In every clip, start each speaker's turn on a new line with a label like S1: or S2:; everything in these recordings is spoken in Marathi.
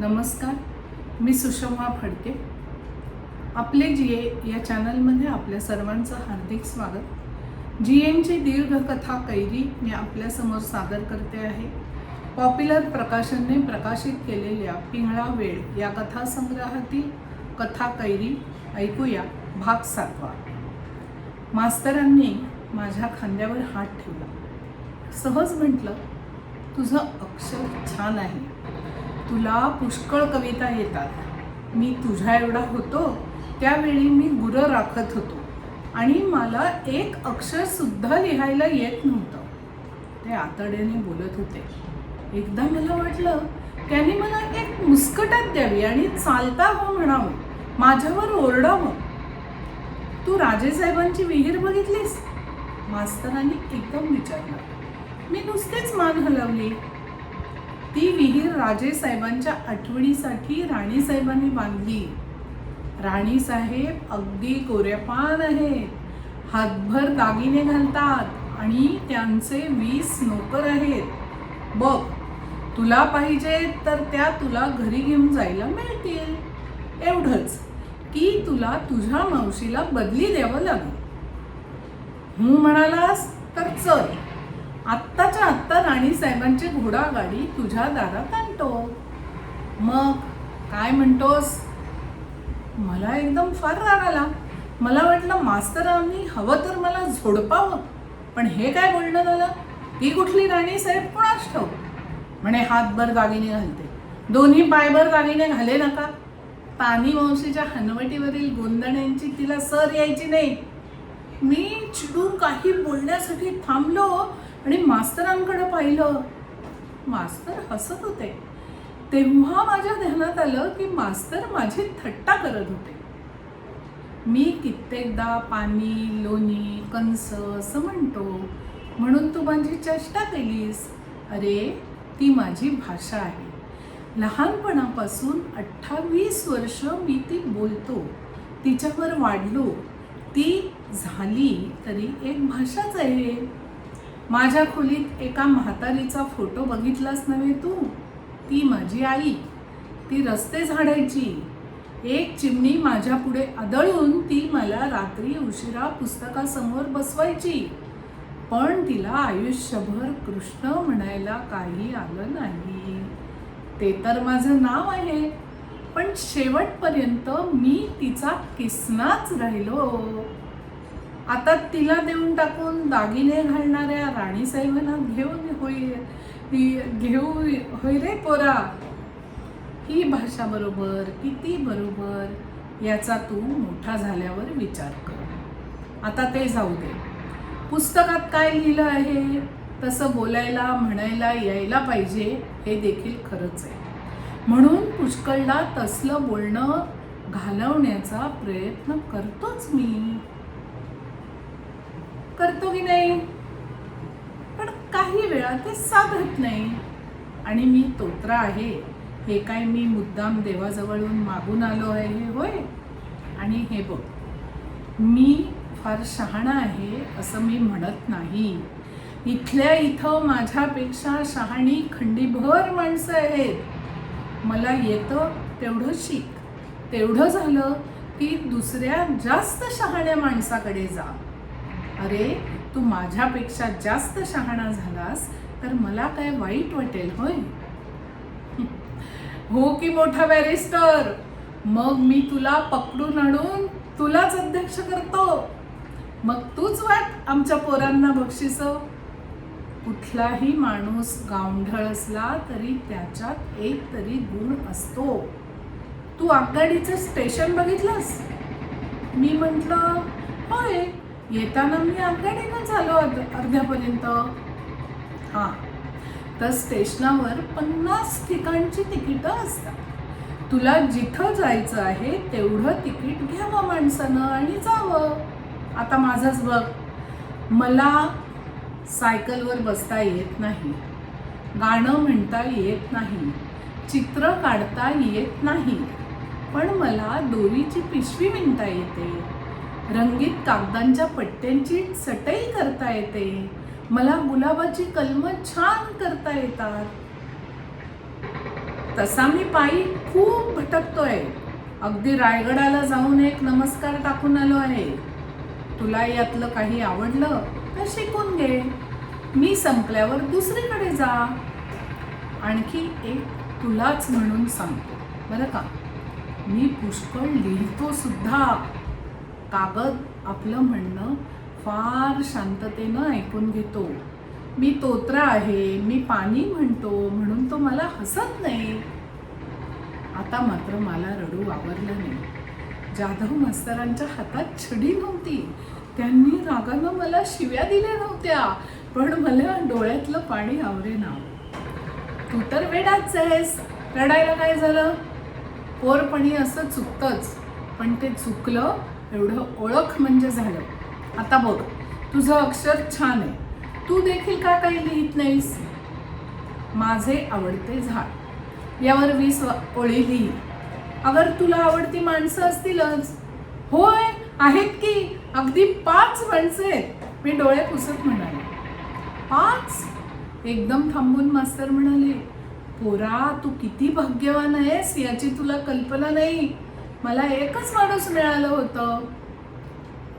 S1: नमस्कार मी सुषमा फडके. आपले जी ए या चॅनलमध्ये आपल्या सर्वांचं हार्दिक स्वागत. जी एमची दीर्घकथा कैरी मी आपल्यासमोर सादर करते आहे. पॉप्युलर प्रकाशनने प्रकाशित केलेल्या पिंगळा वेळ या कथासंग्रहातील कथा कैरी ऐकूया भाग सातवा. मास्तरांनी माझ्या खांद्यावर हात ठेवला. सहज म्हटलं तुझं अक्षर छान आहे. तुला पुष्कळ कविता येतात. मी तुझ्या एवढा होतो त्यावेळी मी गुरं राखत होतो आणि मला एक अक्षरसुद्धा लिहायला येत नव्हतं. ते आतड्याने बोलत होते. एकदा मला वाटलं त्यांनी मला एक मुस्कटात द्यावी आणि चालता हो म्हणावं माझ्यावर ओरडावं. तू राजेसाहेबांची विहीर बघितलीस? मास्तरांनी एकदम विचारलं. मी नुसतेच मान हलवली. ती विहीर राजेसाहेबांच्या आठवणीसाठी राणीसाहेबांनी बांधली. राणीसाहेब अगदी कोऱ्यापान आहेत. हातभर दागिने घालतात आणि त्यांचे वीस नोकर आहेत. बघ तुला पाहिजे तर त्या तुला घरी घेऊन जायला मिळतील. एवढंच की तुला तुझ्या मावशीला बदली द्यावं लागेल. हू म्हणालास तर चल. आत्ताच्या आत्ता राणीसाहेबांची घोडागाडी तुझ्या दारात आणतो. मग काय म्हणतोस? मला एकदम फार राग आला. मला वाटलं मास्तरांनी हवं तर मला झोडपावं. पण हे काय बोलणं झालं? ती कुठली राणीसाहेब कोणाच ठेव म्हणे हातभर दागिने घालते. दोन्ही पायभर दागिने घाले नका. तानी वंशीच्या हनवटीवरील गोंधण्यांची तिला सर यायची नाही. मी चिडून काही बोलण्यासाठी थांबलो आणि मास्तरांकडे पाहिलं मास्तर हसत होते. तेव्हा माझ्या ध्यानात आलं की मास्तर माझी थट्टा करत होते. मी कित्येकदा पाणी लोणी कंस असं म्हणतो म्हणून तू माझी चेष्टा केलीस. अरे ती माझी भाषा आहे. लहानपणापासून अठ्ठावीस वर्ष मी ती बोलतो तिच्यावर वाढलो. ती झाली तरी एक भाषाच आहे. माझ्या खोलीत एका म्हातारीचा फोटो बघितलाच नव्हे तू? ती माझी आई. ती रस्ते झाडायची. एक चिमणी माझ्या पुढे आदळून ती मला रात्री उशिरा पुस्तकासमोर बसवायची. पण तिला आयुष्यभर कृष्ण म्हणायला काही आलं नाही. ते तर माझं नाव आहे. पण शेवटपर्यंत मी तिचा किसनाच राहिलो. आता तिला देऊन टाकून दागिने घालणाऱ्या राणीसाहेबांना घेऊन होई घेऊ होई रे पोरा. ही भाषा बरोबर किती बरोबर याचा तू मोठा झाल्यावर विचार कर. आता ते जाऊ दे. पुस्तकात काय लिहिलं आहे? तसं बोलायला म्हणायला यायला पाहिजे हे देखील खरंच आहे. म्हणून पुष्कळला तसलं बोलणं घालवण्याचा प्रयत्न करतोच मी. करतो की नाही? पण काही वेळा ते साधत नाही. आणि मी तोत्रा आहे. हे काय मी मुद्दाम देवाजवळून मागून आलो आहे हे होय? आणि हे बघ मी फार शहाणा आहे असं मी म्हणत नाही. इथल्या इथं माझ्यापेक्षा शहाणी खंडीभर माणसं आहेत. मला येतं तेवढं शिक. तेवढं झालं की दुसऱ्या जास्त शहाण्या माणसाकडे जा. अरे तू माझ्यापेक्षा जास्त शहाणा झालास तर मला काय वाईट वाटेल होय? हो की मोठा बॅरिस्टर? मग मी तुला पकडून आणून तुलाच अध्यक्ष करतो. मग तूच वाट आमच्या पोरांना बक्षिस. कुठलाही माणूस गावढळ असला तरी त्याच्यात एक तरी गुण असतो. तू आगगाडीचं स्टेशन बघितलंस? मी म्हटलं होय. येताना मी आगगाडीनं झालो अर्ध- अर्ध्यापर्यंत. हां. तर स्टेशनावर पन्नास ठिकाणची तिकीटं असतात. तुला जिथं जायचं आहे तेवढं तिकीट घ्यावं माणसानं आणि जावं. आता माझंच बघ. मला सायकलवर बसता येत नाही. गाणं म्हणता येत नाही. चित्र काढता येत नाही. पण मला दोरीची पिशवी विणता येते. रंगीत कागदांच्या पट्ट्यांची चटई करता येते. मला गुलाबाची कलमं छान करता येतात. तसा मी पायी खूप भटकतोय. अगदी रायगडाला जाऊन एक नमस्कार टाकून आलो आहे. तुला यातलं काही आवडलं तर शिकून घे. मी संपल्यावर दुसरीकडे जा. आणखी एक तुलाच म्हणून सांगतो. बरं का? मी पुष्कळ लिहितो सुद्धा. कागद आपलं म्हणणं फार शांततेनं ऐकून घेतो. मी तोत्रा आहे मी पाणी म्हणतो म्हणून तो मला हसत नाही. आता मात्र मला रडू आवरलं नाही. जाधव मास्तरांच्या हातात छडी नव्हती. त्यांनी रागानं मला शिव्या दिल्या नव्हत्या पण मला डोळ्यातलं पाणी आवरेना. तू तर वेडाच आहेस. रडायला काय झालं? पोरपणी असं चुकतंच पण ते चुकलं एवढं ओळख म्हणजे झालं. आता बघ तुझं अक्षर छान आहे. तू देखील का काही लिहित नाहीस? माझे आवडते झाड. यावर वीस ओळी लिही. अगर तुला आवडती माणसं असतीलच. होय आहेत की? अगदी पाच माणसं आहेत. मी डोळे पुसत म्हणाले. पाच? एकदम थांबून मास्तर म्हणाले पोरा तू किती भाग्यवान आहेस याची तुला कल्पना नाही. मला एकच माणूस मिळालं होतं.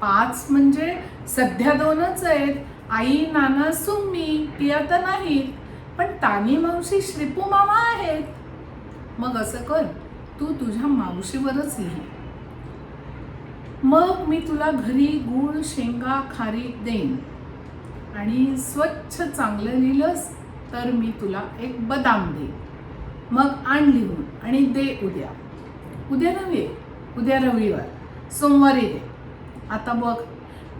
S1: पाच म्हणजे सध्या दोनच आहेत. आई नाना सुम्मी ती आता नाहीत पण तानी मावशी श्रीपू मामा आहेत. मग असं कर तू तुझ्या मावशीवरच लिही. मग मी तुला घरी गुळ शेंगा खारीक देईन. आणि स्वच्छ चांगलं लिहिलंस तर मी तुला एक बदाम देईन. मग आण लिहून आणि दे उद्या. उद्या नव्हे उद्या रविवार. सोमवारी दे. आता बघ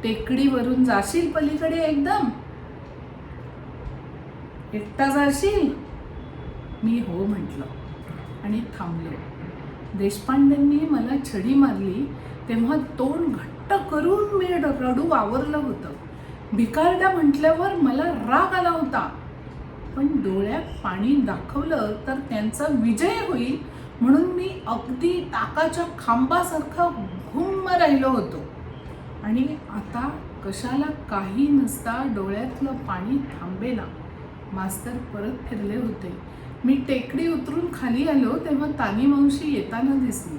S1: टेकडीवरून जाशील पलीकडे एकदम? एकटा जाशील? मी हो म्हटलं आणि थांबलो. देशपांडेंनी मला छडी मारली तेव्हा तोंड घट्ट करून मी रडू आवरलं होतं. भिकारड्या म्हटल्यावर मला राग आला होता. पण डोळ्यात पाणी दाखवलं तर त्यांचा विजय होईल म्हणून मी अगदी टाकाच्या खांबासारखा घुम्म राहिलो होतो. आणि आता कशाला काही नसता डोळ्यातलं पाणी थांबेना. मास्तर परत फिरले होते. मी टेकडी उतरून खाली आलो तेव्हा तानी मावशी येताना दिसली.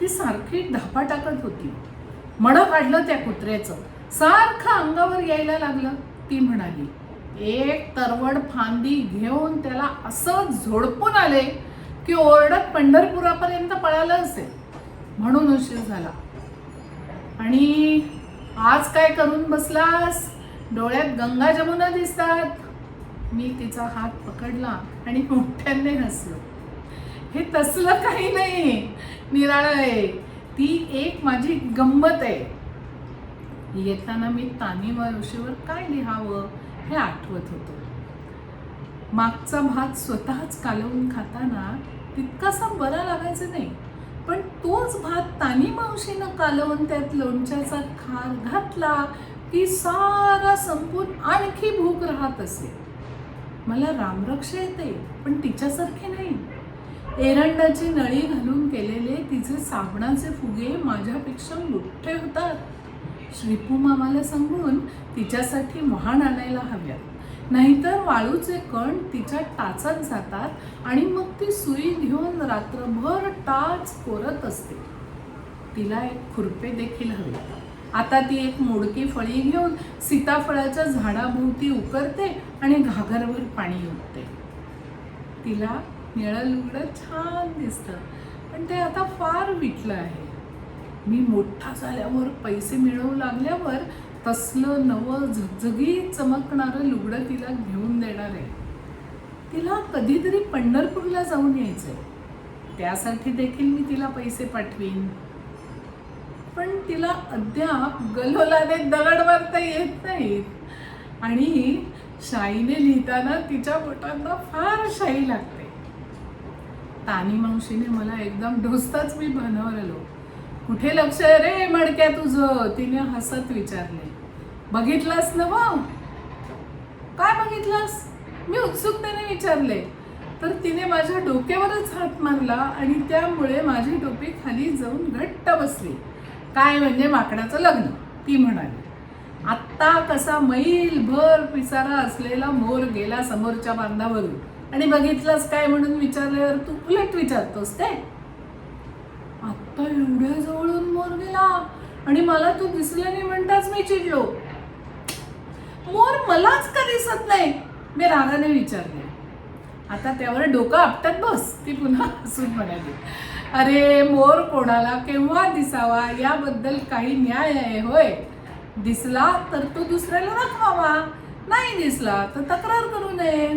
S1: ती सारखी धापा टाकत होती. मडं काढलं त्या कुत्र्याचं. सारखं अंगावर यायला लागलं. ती म्हणाली एक तरवड फांदी घेऊन त्याला असं झोडपून आले. की ओरडत पंढरपुरापर्यंत पळालं असेल म्हणून उशीर झाला. आणि आज काय करून बसलास? डोळ्यात गंगा जमुना दिसतात. मी तिचा हात पकडला आणि मोठ्याने हसलो. हे तसलं काही नाही निराळ आहे. ती एक माझी गंमत आहे. येताना मी तानीवर उशीवर काय लिहावं हे आठवत होतं. मागचा भात स्वतःच कालवून खाताना तितकासा बरा लागायचा नाही. पण तोच भात तानी मावशीनं कालवून त्यात लोणच्याचा खार घातला की सारा संपून आणखी भूक राहत असे. मला रामरक्ष येते पण तिच्यासारखे नाही. एरंडाची नळी घालून केलेले तिचे साबणाचे फुगे माझ्यापेक्षा मोठे होतात. श्रीपू मामाला सांगून तिच्यासाठी महान आणायला हव्यात. नाहीतर वाळूचे कण तिच्या टाचात जातात आणि मग ती सुई घेऊन रात्रभर टाच कोरत असते. तिला एक खुरपे देखील हवे. आता ती एक मोडकी फळी घेऊन सीताफळाच्या झाडाभोवती उकरते आणि घागरवर पाणी ओतते. तिला निळं लुगडं छान दिसतं पण ते आता फार विटलं आहे. मी मोठा झाल्यावर पैसे मिळवू लागल्यावर तसलं नवं झगझगी चमकणारं लुगडं तिला घेऊन देणार आहे. तिला कधीतरी पंढरपूरला जाऊन यायचंय. त्यासाठी देखील मी तिला पैसे पाठवीन. पण तिला अद्याप गलोलाने दगड मारता येत नाहीत. आणि शाईने लिहिताना तिच्या बोटांना फार शाई लागते. तानी मावशीने मला एकदम ढोसताच मी बनवलेलो कुठे लक्ष रे मडक्या तुझं? तिने हसत विचारले. बघितलंस ना मग काय बघितलंस? मी उत्सुकतेने विचारले. तर तिने माझ्या डोक्यावरच हात मारला आणि त्यामुळे माझी टोपी खाली जाऊन घट्ट बसली. काय म्हणजे माकडाचं लग्न? ती म्हणाली. आत्ता कसा मैलभर पिसारा असलेला मोर गेला समोरच्या बांधावरून. आणि बघितलंस काय म्हणून विचारल्यावर तू उलट विचारतोस ते? आत्ता एवढ्या जवळून मोर गेला आणि मला तू दिसल्याने म्हणताच मी चिडलो. मोर मलाच का दिसत नाही? मी रागाने विचारले. आता त्यावर डोकं आपटत बस ती पुन्हा हसून म्हणाली. अरे मोर कोणाला केव्हा दिसावा? याबद्दल काही न्याय आहे होय. दिसला तर तो दुसऱ्याला दाखवावा. नाही दिसला तर तक्रार करू नये.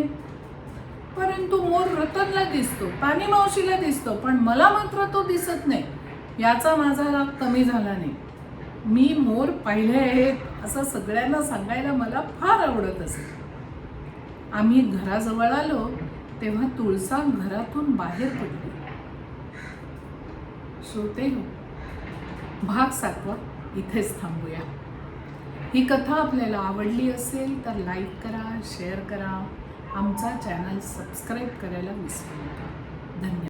S1: परंतु मोर रतनला दिसतो पाणी मावशीला दिसतो पण मला मात्र तो दिसत नाही. याचा माझा राग कमी झाला नाही. मी मोर पाहिले आहेत असं सगळ्यांना सांगायला मला फार आवडत असे. आम्ही घराजवळ आलो तेव्हा तुळसा घरातून बाहेर पडली. श्रोते हो, भाग सातवा इथेच थांबूया. ही कथा आपल्याला आवडली असेल तर लाईक करा शेअर करा. आमचा चॅनल सबस्क्राईब करायला विसरू नका. धन्यवाद.